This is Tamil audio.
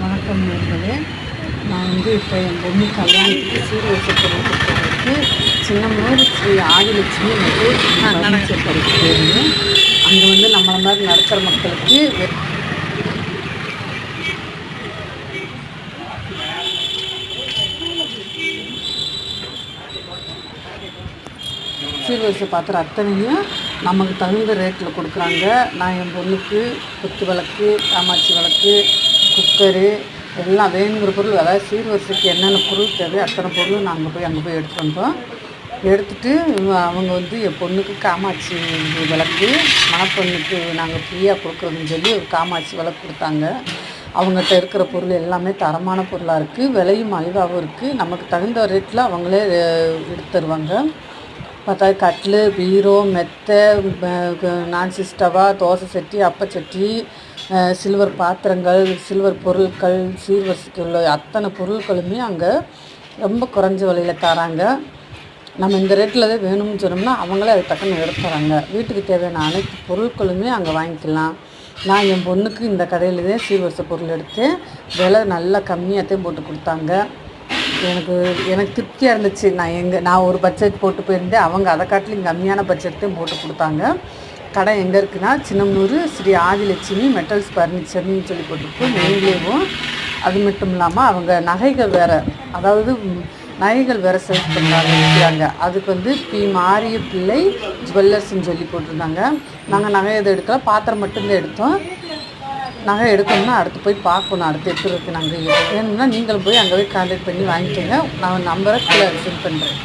வணக்கம் நண்பர்களே நான் வந்து இப்போ என் பொண்ணு கல்யாணத்துக்கு சீர்வரிசை பொருள் கொடுத்ததுக்கு சின்னமனூர் ஸ்ரீ ஆதிலட்சுமி மற்றும் ஃபர்னிச்சர் கடைக்கு போயிருந்தேன் அங்கே வந்து நம்மளை மாதிரி நடுத்தர மக்களுக்கு சீர்வரிசை பாத்திரம் அத்தனையும் நமக்கு தகுந்த ரேட்டில் கொடுக்குறாங்க. நான் என் பொண்ணுக்கு குத்து விளக்கு காமாட்சி விளக்கு குக்கரு எல்லாம் வேணுங்கிற பொருள் அதாவது சீர்வரிசைக்கு என்னென்ன பொருள் தேவை அத்தனை பொருளும் நாங்கள் போய் அங்கே போய் எடுத்துகிட்டு வந்தோம் எடுத்துகிட்டு அவங்க வந்து என் பொண்ணுக்கு காமாட்சி விளக்கு மணப்பெண்ணுக்கு நாங்கள் ஃப்ரீயாக கொடுக்குறதுன்னு சொல்லி ஒரு காமாட்சி விளக்கு கொடுத்தாங்க. அவங்ககிட்ட இருக்கிற பொருள் எல்லாமே தரமான பொருளாக இருக்குது விலையும் மலிவாகவும் இருக்குது நமக்கு தகுந்த ரேட்டில் அவங்களே எடுத்து தருவாங்க. பார்த்தா கட்லு பீரோ மெத்தை நான்சி ஸ்டவா தோசை சட்டி அப்பச்சட்டி சில்வர் பாத்திரங்கள் சில்வர் பொருட்கள் சீர்வரிசைக்கு உள்ள அத்தனை பொருட்களுமே அங்கே ரொம்ப குறைஞ்ச விலையில் தராங்க. நம்ம இந்த ரேட்டில் தான் வேணும்னு சொன்னோம்னா அவங்களே அது டக்குன்னு எடுத்து தராங்க வீட்டுக்கு தேவையான அனைத்து பொருட்களுமே அங்கே வாங்கிக்கலாம். நான் என் பொண்ணுக்கு இந்த கடையில் தான் சீர்வரிசை பொருள் எடுத்து விலை நல்லா கம்மியாகத்தையும் போட்டு கொடுத்தாங்க. எனக்கு எனக்கு திருப்தியாக இருந்துச்சு. நான் எங்கே நான் ஒரு பட்ஜெட் போட்டு போயிருந்தேன். அவங்க அதை காட்டிலும் கம்மியான பட்ஜெட்டையும் போட்டு கொடுத்தாங்க. கடை எங்கே இருக்குன்னா சின்னமனூர் ஸ்ரீ ஆதிலட்சுமி மெட்டல்ஸ் ஃபர்னிச்சர்னு சொல்லி போட்டிருக்கோம் மெயின்லேயும் அது மட்டும் இல்லாமல் அவங்க நகைகள் வேறு அதாவது நகைகள் வேறு சேல்ஸ் பண்ணுறாங்க விற்கிறாங்க அதுக்கு வந்து பி மாரிய பிள்ளை ஜுவல்லர்ஸ்ன்னு சொல்லி போட்டிருந்தாங்க. நாங்கள் நகை எதை எடுக்கல பாத்திரம் மட்டும்தான் எடுத்தோம். நகை எடுக்கணும்னா அடுத்து போய் பார்க்கணும். அடுத்து எப்படி இருக்குது நாங்கள் வேணும்னா நீங்களும் போய் அங்கே போய் கான்டாக்ட் பண்ணி வாங்கிக்கோங்க. நான் நம்பரை கீழே சென்ட் பண்ணுறேன்